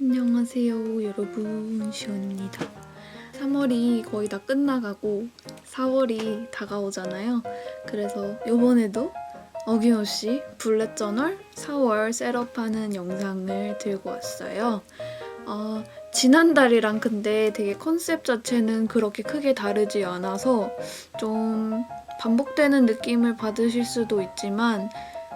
안녕하세요 여러분. 시원입니다. 3월이 거의 다 끝나가고 4월이 다가오잖아요. 그래서 요번에도 어김없이 블랙 저널 4월 셋업하는 영상을 들고 왔어요. 어, 지난달이랑 근데 되게 컨셉 자체는 그렇게 크게 다르지 않아서 좀 반복되는 느낌을 받으실 수도 있지만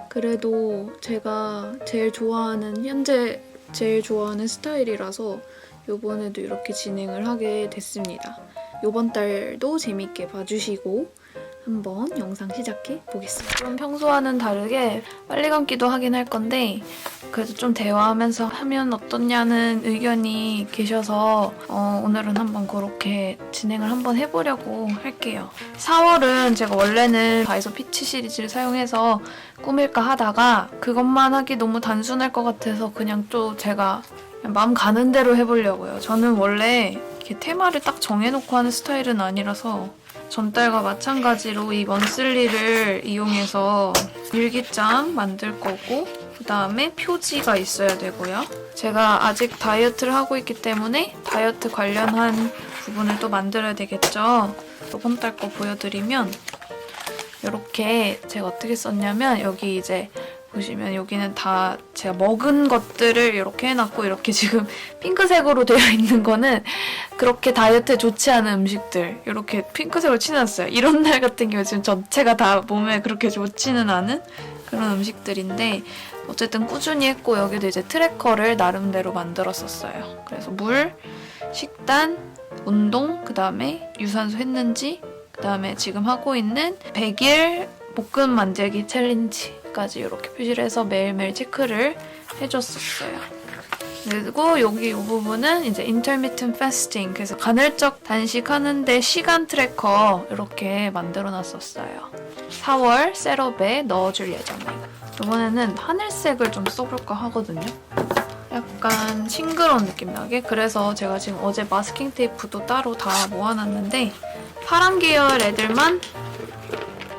그래도 제가 제일 좋아하는 현재 제일 좋아하는 스타일이라서 요번에도 이렇게 진행을 하게 됐습니다. 요번 달도 재밌게 봐주시고 한번 영상 시작해 보겠습니다. 그럼 평소와는 다르게 빨리 감기도 하긴 할 건데 그래도 좀 대화하면서 하면 어떻냐는 의견이 계셔서 어, 오늘은 한번 그렇게 진행을 한번 해보려고 할게요. 4월은 제가 원래는 다이소 피치 시리즈를 사용해서 꾸밀까 하다가 그것만 하기 너무 단순할 것 같아서 그냥 또 제가 그냥 마음 가는 대로 해보려고요. 저는 원래 이렇게 테마를 딱 정해놓고 하는 스타일은 아니라서 전달과 마찬가지로 이 먼슬리를 이용해서 일기장 만들 거고 그 다음에 표지가 있어야 되고요. 제가 아직 다이어트를 하고 있기 때문에 다이어트 관련한 부분을 또 만들어야 되겠죠. 이번 달 거 보여드리면 이렇게 제가 어떻게 썼냐면 여기 이제 보시면 여기는 다 제가 먹은 것들을 이렇게 해놨고 이렇게 지금 핑크색으로 되어 있는 거는 그렇게 다이어트에 좋지 않은 음식들 이렇게 핑크색으로 칠해놨어요. 이런 날 같은 경우 지금 전체가 다 몸에 그렇게 좋지는 않은 그런 음식들인데 어쨌든 꾸준히 했고 여기도 이제 트래커를 나름대로 만들었었어요. 그래서 물, 식단, 운동, 그 다음에 유산소 했는지, 그 다음에 지금 하고 있는 100일 볶음 만들기 챌린지 까지 이렇게 표시를 해서 매일매일 체크를 해줬었어요. 그리고 여기 이 부분은 이제 intermittent fasting 그래서 간헐적 단식하는데 시간 트래커 이렇게 만들어 놨었어요. 4월 셋업에 넣어줄 예정이에요. 이번에는 하늘색을 좀 써볼까 하거든요. 약간 싱그러운 느낌 나게 그래서 제가 지금 어제 마스킹 테이프도 따로 다 모아놨는데 파란 계열 애들만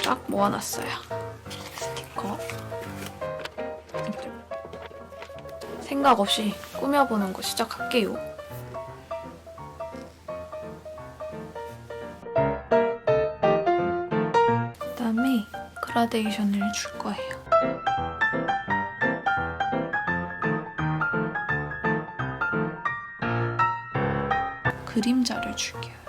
딱 모아놨어요. 생각 없이 꾸며보는 거 시작할게요. 그다음에 그라데이션을 줄 거예요. 그림자를 줄게요.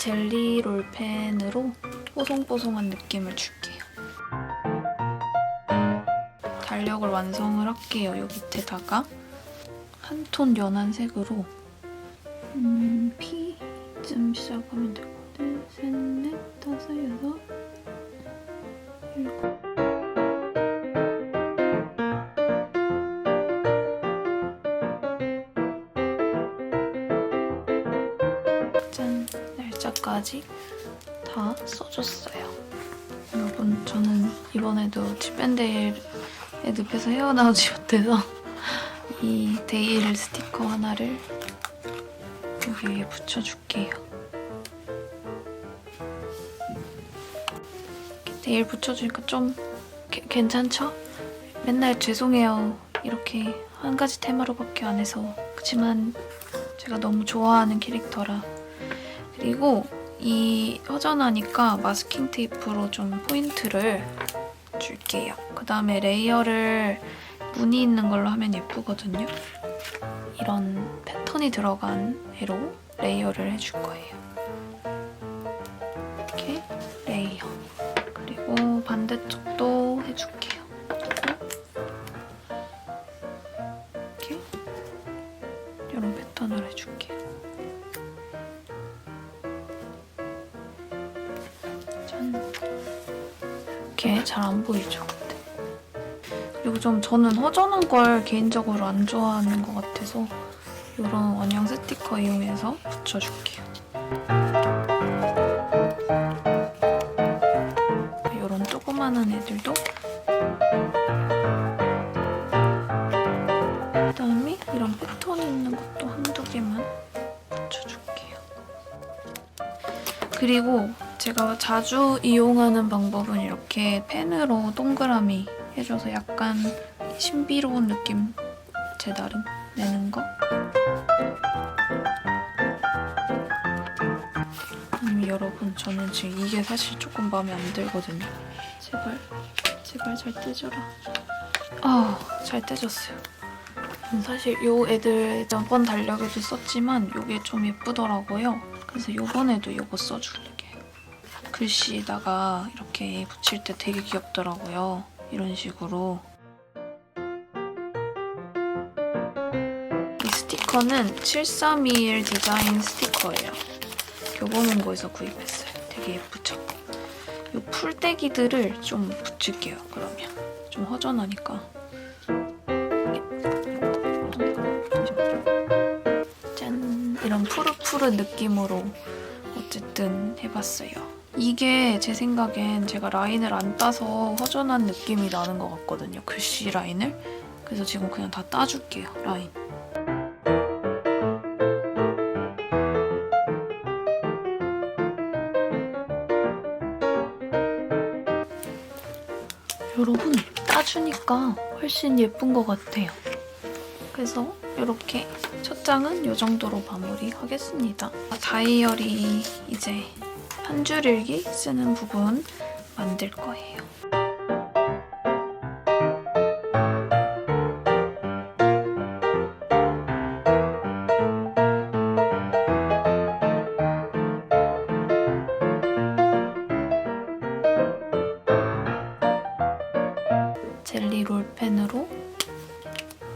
젤리 롤펜으로 뽀송뽀송한 느낌을 줄게요. 달력을 완성을 할게요. 요 밑에다가 한 톤 연한 색으로 날짜까지 다 써줬어요. 여러분 저는 이번에도 집밴드에 늪에서 헤어나오지 못해서 이 데이일 스티커 하나를 여기 위에 붙여줄게요. 데일 붙여주니까 좀 게- 괜찮죠? 맨날 죄송해요 이렇게 한 가지 테마로밖에 안 해서 그치만 제가 너무 좋아하는 캐릭터라 그리고 이 허전하니까 마스킹 테이프로 좀 포인트를 줄게요. 그 다음에 레이어를 무늬 있는 걸로 하면 예쁘거든요. 이런 패턴이 들어간 애로 레이어를 해줄 거예요. 이렇게 잘 안 보이죠? 그리고 좀 저는 허전한 걸 개인적으로 안 좋아하는 것 같아서 이런 원형 스티커 이용해서 붙여줄게요. 이런 조그만한 애들도 그다음에 이런 패턴이 있는 것도 한두 개만 붙여줄게요. 그리고 제가 자주 이용하는 방법은 이렇게 펜으로 동그라미 해줘서 약간 신비로운 느낌 제 나름 내는 거. 아니 여러분 저는 지금 이게 사실 조금 마음에 안 들거든요. 제발 제발 잘 떼줘라. 아 잘 떼졌어요. 음, 사실 요 애들 저번 달력에도 썼지만 요게 좀 예쁘더라고요. 그래서 요번에도 요거 써줄게요. 글씨에다가 이렇게 붙일 때 되게 귀엽더라고요. 이런 식으로. 이 스티커는 7321 디자인 스티커예요. 교보문고에서 구입했어요. 되게 예쁘죠? 이 풀떼기들을 좀 붙일게요. 그러면 좀 허전하니까. 짠 이런 푸르푸르 느낌으로 어쨌든 해봤어요. 이게 제 생각엔 제가 라인을 안 따서 허전한 느낌이 나는 것 같거든요. 글씨 라인을. 그래서 지금 그냥 다 따줄게요. 라인. 여러분 따주니까 훨씬 예쁜 것 같아요. 그래서 이렇게 첫 장은 이 정도로 마무리하겠습니다. 다이어리 이제 한 줄 일기 쓰는 부분 만들 거예요. 젤리 롤펜으로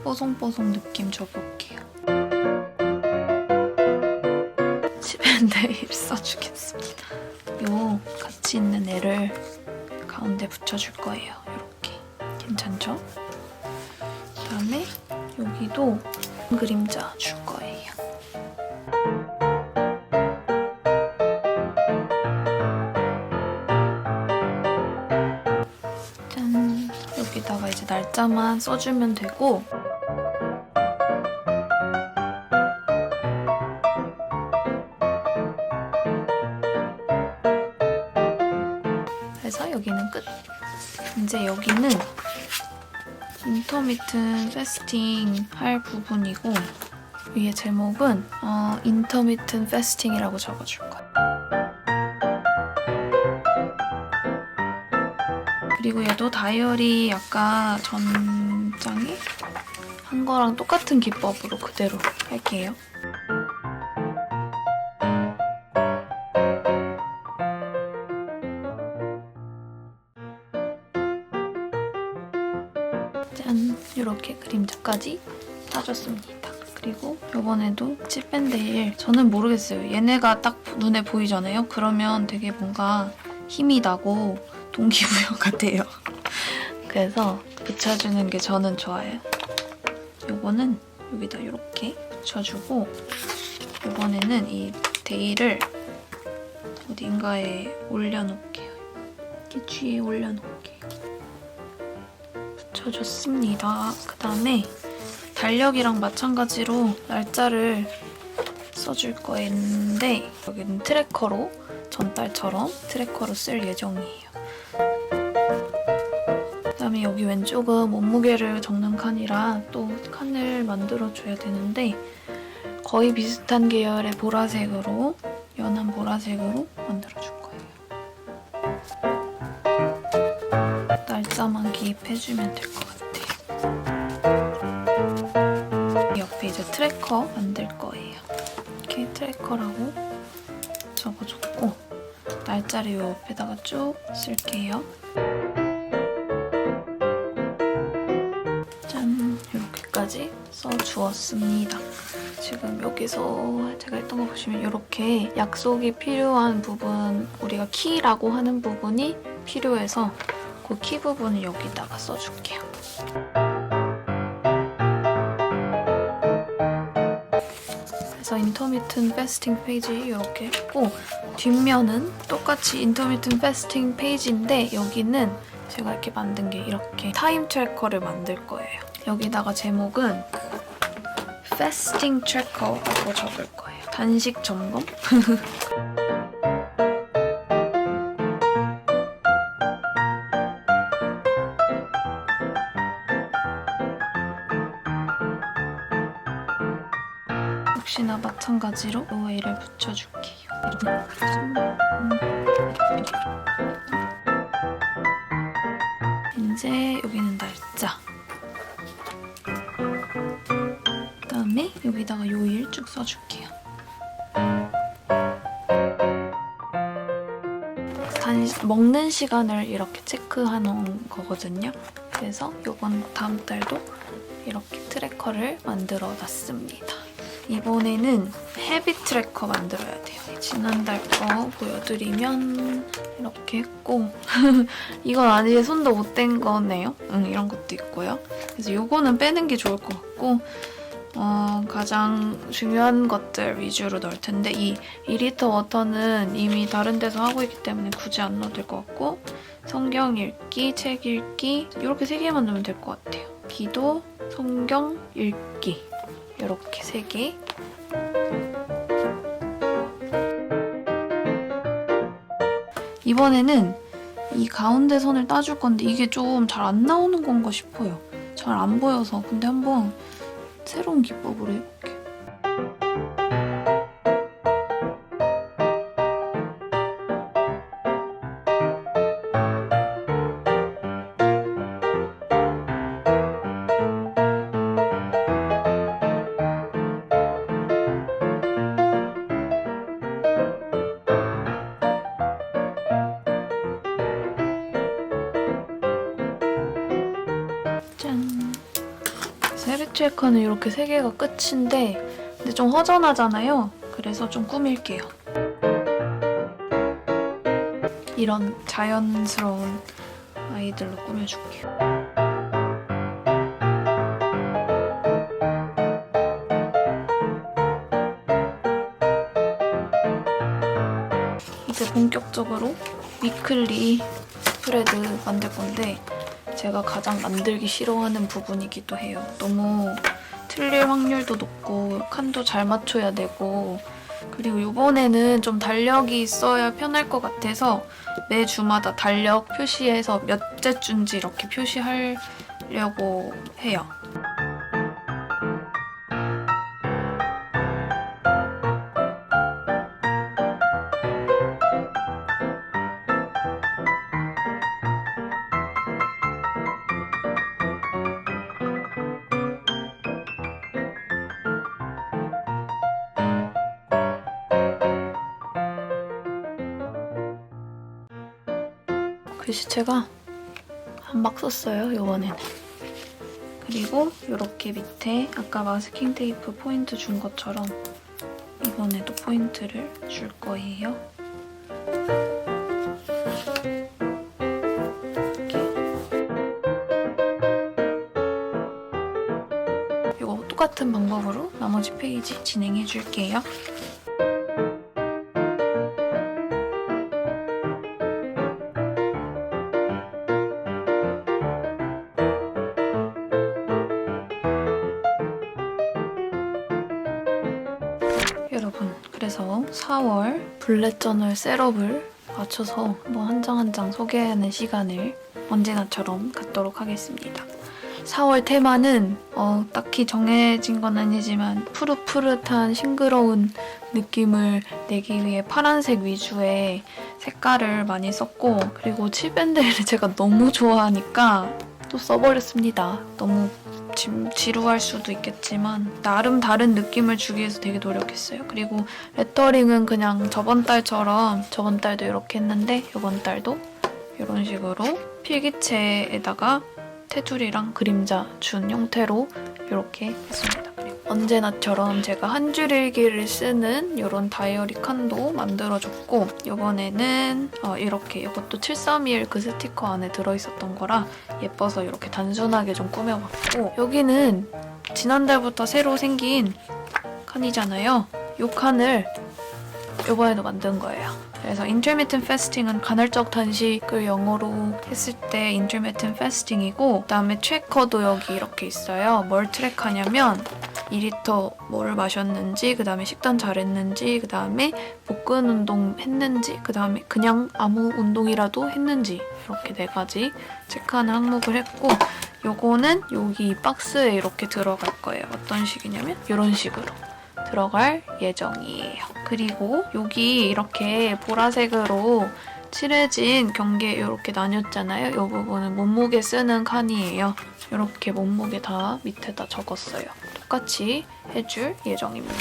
뽀송뽀송 느낌 줘볼게요. 집앤데일 써주겠습니다. 요 같이 있는 애를 가운데 붙여줄 거예요. 이렇게 괜찮죠? 그다음에 여기도 그림자 줄 거예요. 짠 여기다가 이제 날짜만 써주면 되고 이제 여기는 인터미튼 페스팅 할 부분이고 위에 제목은 어, 인터미튼 페스팅이라고 적어줄 거야. 그리고 얘도 다이어리 아까 전장에 한 거랑 똑같은 기법으로 그대로 할게요. 이렇게 그림자까지 따줬습니다. 그리고 이번에도 칩앤데일 저는 모르겠어요. 얘네가 딱 눈에 보이잖아요. 그러면 되게 뭔가 힘이 나고 동기부여 같아요. 그래서 붙여주는 게 저는 좋아요. 요거는 여기다 이렇게 붙여주고 이번에는 이 데이를 어딘가에 올려놓을게요. 이렇게 뒤에 올려놓을 게요. 붙여줬습니다. 그 다음에 달력이랑 마찬가지로 날짜를 써줄 거인데 여기는 트래커로 전달처럼 트래커로 쓸 예정이에요. 그다음에 여기 왼쪽은 몸무게를 적는 칸이라 또 칸을 만들어줘야 되는데 거의 비슷한 계열의 보라색으로 연한 보라색으로 만들어줄 거 날짜만 기입해주면 될 것 같아요. 옆에 이제 트래커 만들 거예요. 이렇게 트래커라고 적어줬고 날짜를 이 옆에다가 쭉 쓸게요. 짠 이렇게까지 써주었습니다. 지금 여기서 제가 했던 거 보시면 이렇게 약속이 필요한 부분 우리가 키라고 하는 부분이 필요해서 그 키 부분을 여기다가 써줄게요. 그래서 인터미튼 패스팅 페이지 이렇게 했고 뒷면은 똑같이 인터미튼 패스팅 페이지인데 여기는 제가 이렇게 만든 게 이렇게 타임 트래커를 만들 거예요. 여기다가 제목은 패스팅 트래커라고 적을 거예요. 단식 점검? 역시나 마찬가지로 오일을 붙여줄게요. 이제 여기는 날짜. 그다음에 여기다가 요일 쭉 써줄게요. 단 먹는 시간을 이렇게 놓은 거거든요. 그래서 이번 다음 달도 이렇게 트래커를 만들어 놨습니다. 이번에는 헤비 트래커 만들어야 돼요. 지난달 거 보여드리면 이렇게 했고 이건 아직 손도 못 댄 거네요. 응, 이런 것도 있고요. 그래서 이거는 빼는 게 좋을 것 같고 어, 가장 중요한 것들 위주로 넣을 텐데 이 2리터 워터는 이미 다른 데서 하고 있기 때문에 굳이 안 넣어도 될 것 같고 성경 읽기, 책 읽기 이렇게 세 개만 넣으면 될 것 같아요. 기도, 성경, 읽기 이렇게 세 개. 이번에는 이 가운데 선을 따줄 건데 이게 좀 잘 안 나오는 건가 싶어요. 잘 안 보여서 근데 한번 새로운 기법으로 짠. 세비 트래커는 이렇게 세 개가 끝인데 근데 좀 허전하잖아요. 그래서 좀 꾸밀게요. 이런 자연스러운 아이들로 꾸며줄게요. 이제 본격적으로 위클리 스프레드 만들 건데 제가 가장 만들기 싫어하는 부분이기도 해요. 너무 틀릴 확률도 높고 칸도 잘 맞춰야 되고 그리고 이번에는 좀 달력이 있어야 편할 것 같아서 매 주마다 달력 표시해서 몇째 주인지 이렇게 표시하려고 해요. 글씨체가 한막 썼어요, 이번에는. 그리고 이렇게 밑에 아까 마스킹 테이프 포인트 준 것처럼 이번에도 포인트를 줄 거예요. 이렇게. 이거 똑같은 방법으로 나머지 페이지 진행해 줄게요. 여러분 그래서 4월 블랙 저널 셋업을 맞춰서 뭐한장 한 장 소개하는 시간을 언제나처럼 갖도록 하겠습니다. 4월 테마는 어, 딱히 정해진 건 아니지만 푸릇푸릇한 싱그러운 느낌을 내기 위해 파란색 위주의 색깔을 많이 썼고 그리고 칠밴드를 제가 너무 좋아하니까 또 써버렸습니다. 너무 지, 지루할 수도 있겠지만 나름 다른 느낌을 주기 위해서 되게 노력했어요. 그리고 레터링은 그냥 저번 달처럼 저번 달도 이렇게 했는데 이번 달도 이런 식으로 필기체에다가 테두리랑 그림자 준 형태로 이렇게 했습니다. 언제나처럼 제가 한 줄 일기를 쓰는 이런 다이어리 칸도 만들어줬고 이번에는 어, 이렇게 이것도 731 그 스티커 안에 들어있었던 거라 예뻐서 이렇게 단순하게 좀 꾸며봤고 여기는 지난달부터 새로 생긴 칸이잖아요. 이 칸을 이번에도 만든 거예요. 그래서 intermittent fasting은 간헐적 단식을 영어로 했을 때 intermittent fasting이고 그다음에 트래커도 여기 이렇게 있어요. 뭘 트랙하냐면 2리터 뭐를 마셨는지 그다음에 식단 잘했는지 그다음에 복근 운동 했는지 그다음에 그냥 아무 운동이라도 했는지 이렇게 네 가지 체크하는 항목을 했고 요거는 여기 이 박스에 이렇게 들어갈 거예요. 어떤 식이냐면 이런 식으로 들어갈 예정이에요. 그리고 여기 이렇게 보라색으로 칠해진 경계 이렇게 나뉘었잖아요. 이 부분은 몸무게 쓰는 칸이에요. 이렇게 몸무게 다 밑에다 적었어요. 똑같이 해줄 예정입니다.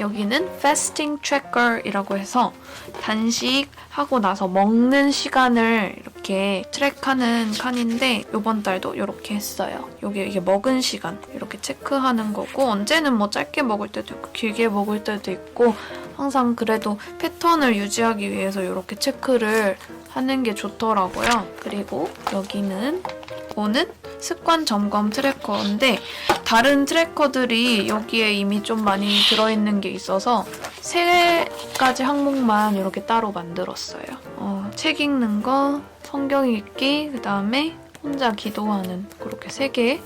여기는 fasting tracker이라고 해서 단식하고 나서 먹는 시간을 이렇게 트랙하는 칸인데 이번 달도 이렇게 했어요. 여기 이게 먹은 시간 이렇게 체크하는 거고 언제는 뭐 짧게 먹을 때도 있고 길게 먹을 때도 있고 항상 그래도 패턴을 유지하기 위해서 이렇게 체크를 하는 게 좋더라고요. 그리고 여기는 이거는 습관 점검 트래커인데 다른 트래커들이 여기에 이미 좀 많이 들어있는 게 있어서 세 가지 항목만 이렇게 따로 만들었어요. 어, 책 읽는 거, 성경 읽기, 그 다음에 혼자 기도하는 그렇게 세개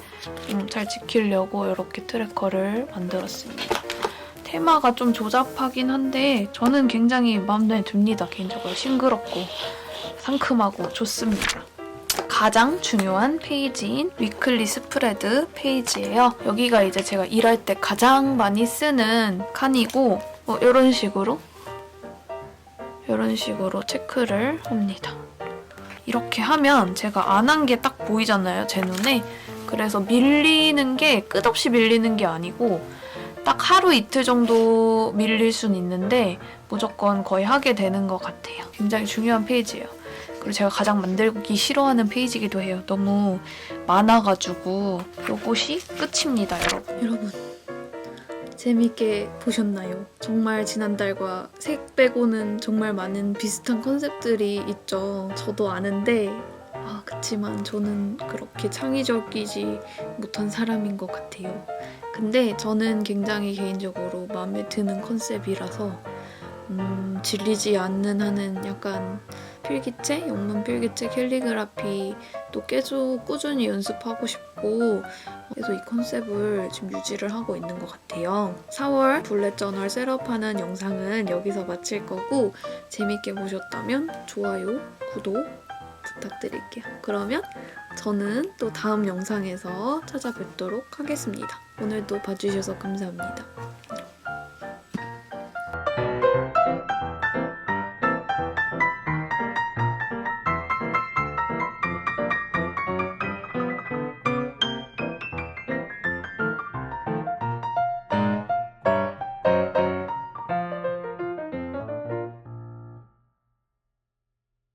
음, 잘 지키려고 이렇게 트래커를 만들었습니다. 테마가 좀 조잡하긴 한데 저는 굉장히 마음에 듭니다. 개인적으로 싱그럽고 상큼하고 좋습니다. 가장 중요한 페이지인 위클리 스프레드 페이지예요. 여기가 이제 제가 일할 때 가장 많이 쓰는 칸이고 뭐 이런 식으로 이런 식으로 체크를 합니다. 이렇게 하면 제가 안 한 게 딱 보이잖아요, 제 눈에. 그래서 밀리는 게 끝없이 밀리는 게 아니고 딱 하루 이틀 정도 밀릴 순 있는데 무조건 거의 하게 되는 것 같아요. 굉장히 중요한 페이지예요. 그리고 제가 가장 만들기 싫어하는 페이지기도 해요. 너무 많아가지고 요것이 끝입니다, 여러분. 여러분 재밌게 보셨나요? 정말 지난달과 색 빼고는 정말 많은 비슷한 컨셉들이 있죠. 저도 아는데 아 그치만 저는 그렇게 창의적이지 못한 사람인 것 같아요. 근데 저는 굉장히 개인적으로 마음에 드는 컨셉이라서 음, 질리지 않는 하는 약간 필기체, 영문 필기체 캘리그라피 또 계속 꾸준히 연습하고 싶고 그래서 이 컨셉을 지금 유지를 하고 있는 것 같아요. 4월 블랙 저널 셋업하는 영상은 여기서 마칠 거고 재밌게 보셨다면 좋아요, 구독 부탁드릴게요. 그러면 저는 또 다음 영상에서 찾아뵙도록 하겠습니다. 오늘도 봐주셔서 감사합니다.